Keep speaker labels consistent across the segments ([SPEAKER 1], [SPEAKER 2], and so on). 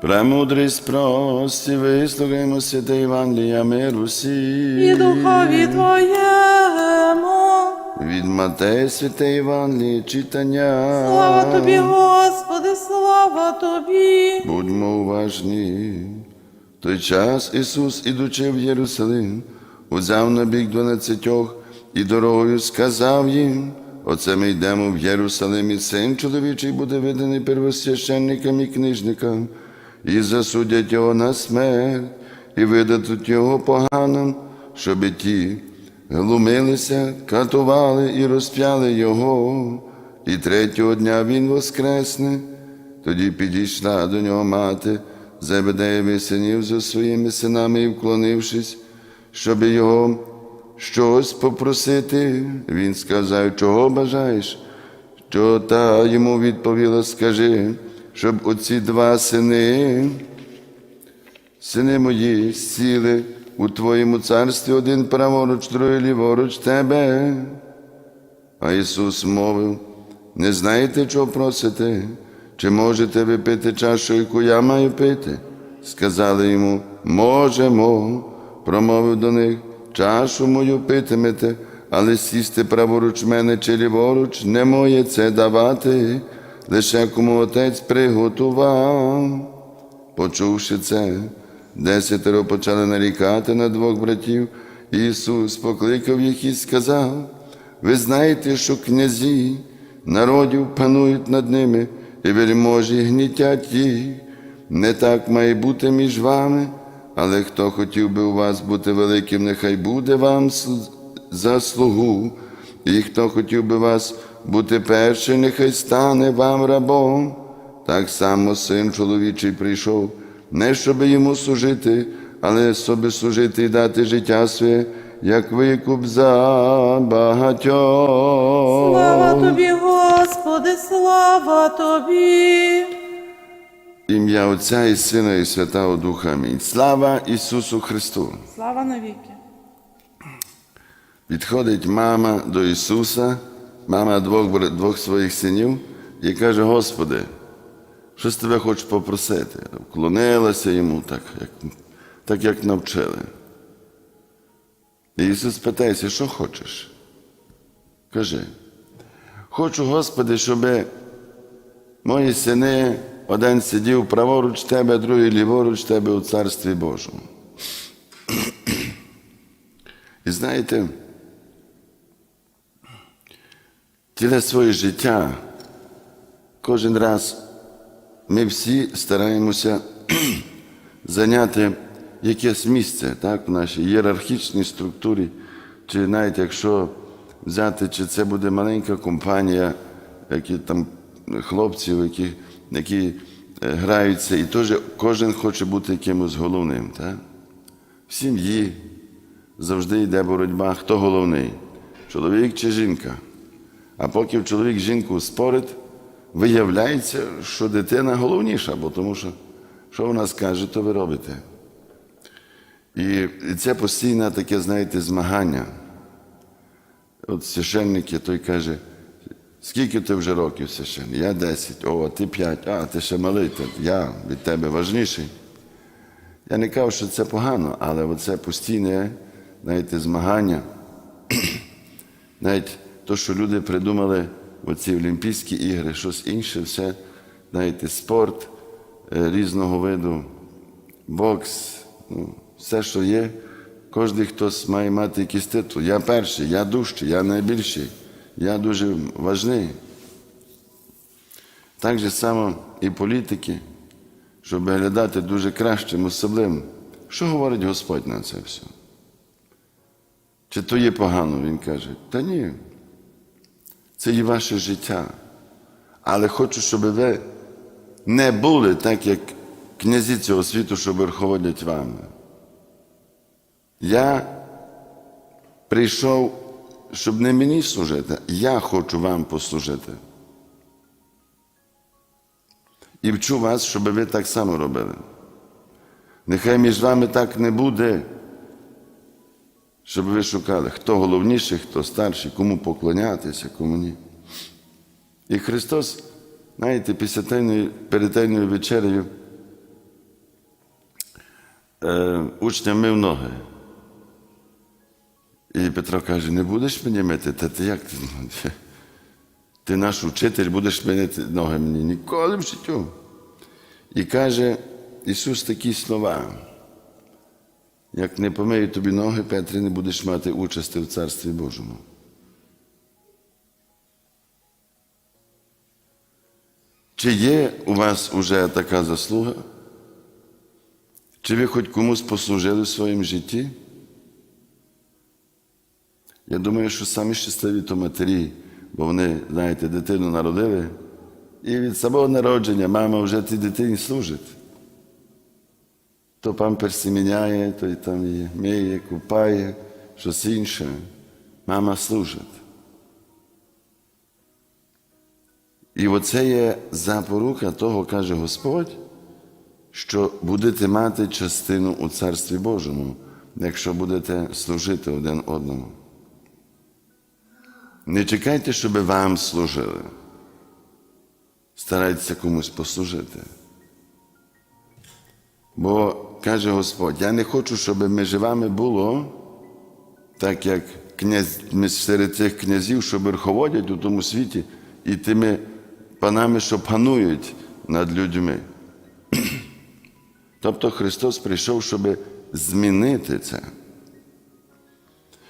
[SPEAKER 1] Премудрість прості, вислухаймо святе Євангелія миру всі.
[SPEAKER 2] і духові Твоєму.
[SPEAKER 1] Від Матея святе Євангеліє читання.
[SPEAKER 2] Слава Тобі, Господи, слава Тобі.
[SPEAKER 1] Будьмо уважні. Той час Ісус, ідучи в Єрусалим, узяв на бік дванадцятьох і дорогою сказав їм, Оце ми йдемо в Єрусалим, і син чоловічий буде виданий первосвященникам і книжникам, і засудять його на смерть, і видадуть його поганим, щоби ті глумилися, катували і розп'яли його, і третього дня він воскресне. Тоді підійшла до нього мати Зебедеєвих синів зі своїми синами і вклонившись, щоб його щось попросити. Він сказав, чого бажаєш? Що та йому відповіла, скажи, щоб оці два сини, сини мої, сіли у твоєму царстві один праворуч, другий ліворуч тебе. А Ісус мовив, не знаєте, чого просите? Чи можете ви пити чашу, яку я маю пити? Сказали йому, можемо, промовив до них, чашу мою питимете, але сісти праворуч мене чи ліворуч не моє це давати, лише кому отець приготував. Почувши це, десятеро почали нарікати на двох братів. Ісус покликав їх і сказав: ви знаєте, що князі народів панують над ними, і вельможі гнітять їх. Не так має бути між вами, але хто хотів би у вас бути великим, нехай буде вам за слугу, і хто хотів би вас бути першим, нехай стане вам рабом. Так само син чоловічий прийшов, не щоб йому служити, але щоб служити і дати життя своє, як викуп за багатьох.
[SPEAKER 2] Слава Тобі, Господи, слава Тобі.
[SPEAKER 1] Ім'я Отця і Сина, і Святого Духа. Амінь. Слава Ісусу Христу!
[SPEAKER 2] Слава навіки.
[SPEAKER 1] Підходить мама до Ісуса, мама двох, двох своїх синів, і каже: Господи, щось тебе хочу попросити. Вклонилася йому так, як, так, як навчили. І Ісус питається, що хочеш? Кажи, хочу, Господи, щоб мої сини один сидів праворуч тебе, другий ліворуч тебе у Царстві Божому. І знаєте, ціле своє життя кожен раз ми всі стараємося зайняти якесь місце так, в нашій ієрархічній структурі, чи навіть якщо взяти, чи це буде маленька компанія, які там хлопців, які, які е, граються, і теж кожен хоче бути якимось головним. Так? В сім'ї завжди йде боротьба, хто головний, чоловік чи жінка. А поки чоловік жінку спорить, виявляється, що дитина головніша, бо тому що що вона скаже, то ви робите. І це постійне таке, знаєте, змагання. От священник той каже, скільки ти вже років священник? Я 10, о, ти 5, а ти ще малий, я від тебе важніший. Я не кажу, що це погано, але оце постійне, знаєте, змагання. Навіть то, що люди придумали оці Олімпійські ігри, щось інше, все, знаєте, спорт е, різного виду, бокс, ну, все, що є, кожен хтось має мати якийсь титул. Я перший, я дужчий, я найбільший, я дуже важний. Так же само і політики, щоб виглядати дуже кращим, особливим. Що говорить Господь на це все? Чи то є погано, він каже, та ні. Це є ваше життя. Але хочу, щоб ви не були так, як князі цього світу, що верховодять вами. Я прийшов, щоб не мені служити, я хочу вам послужити. І вчу вас, щоб ви так само робили. Нехай між вами так не буде, щоб ви шукали, хто головніший, хто старший, кому поклонятися, кому ні. І Христос, знаєте, після тайної, перед тайною вечерею е, учням мив ноги. І Петро каже: не будеш мені мити? Та ти як? ти? Ти наш учитель, будеш мити ноги мені ніколи в життю. І каже Ісус такі слова. Як не помию тобі ноги, Петре, не будеш мати участі в Царстві Божому. Чи є у вас уже така заслуга? Чи ви хоч комусь послужили в своєму житті? Я думаю, що самі щасливі то матері, бо вони, знаєте, дитину народили, і від самого народження мама вже тій дитині служить. То памперси міняє, то й там її миє, купає, щось інше. Мама служить. І оце є запорука того, каже Господь, що будете мати частину у Царстві Божому, якщо будете служити один одному. Не чекайте, щоб вам служили. Старайтеся комусь послужити. Бо каже Господь, я не хочу, щоб між вами було, так як князь, ми серед цих князів, що верховодять у тому світі, і тими панами, що панують над людьми. Тобто Христос прийшов, щоб змінити це,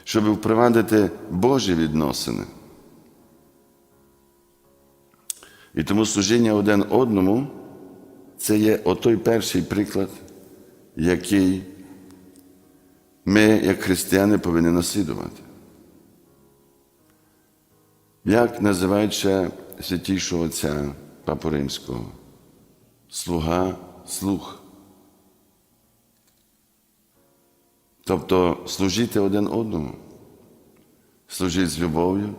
[SPEAKER 1] щоб впровадити Божі відносини. І тому служіння один одному це є отой перший приклад, який ми, як християни, повинні наслідувати. Як називають ще святішого отця Папу Римського? Слуга, слух. Тобто служити один одному, служити з любов'ю,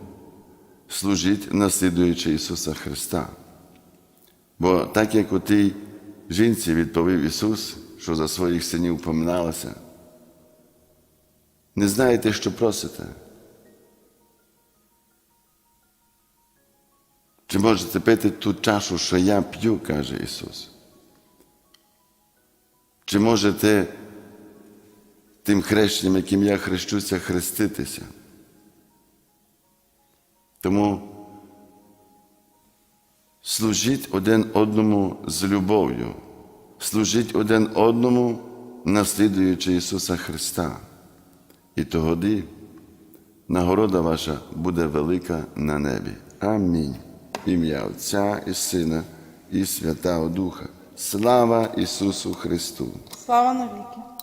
[SPEAKER 1] служити, наслідуючи Ісуса Христа. Бо так як у тій жінці відповів Ісус, що за своїх синів поминалася, не знаєте, що просите. Чи можете пити ту чашу, що я п'ю, каже Ісус? Чи можете тим хрещенням, яким я хрещуся, хреститися? Тому служіть один одному з любов'ю, служіть один одному, наслідуючи Ісуса Христа. І тоді нагорода ваша буде велика на небі. Амінь. Ім'я Отця і Сина, і Святого Духа. Слава Ісусу Христу!
[SPEAKER 2] Слава навіки.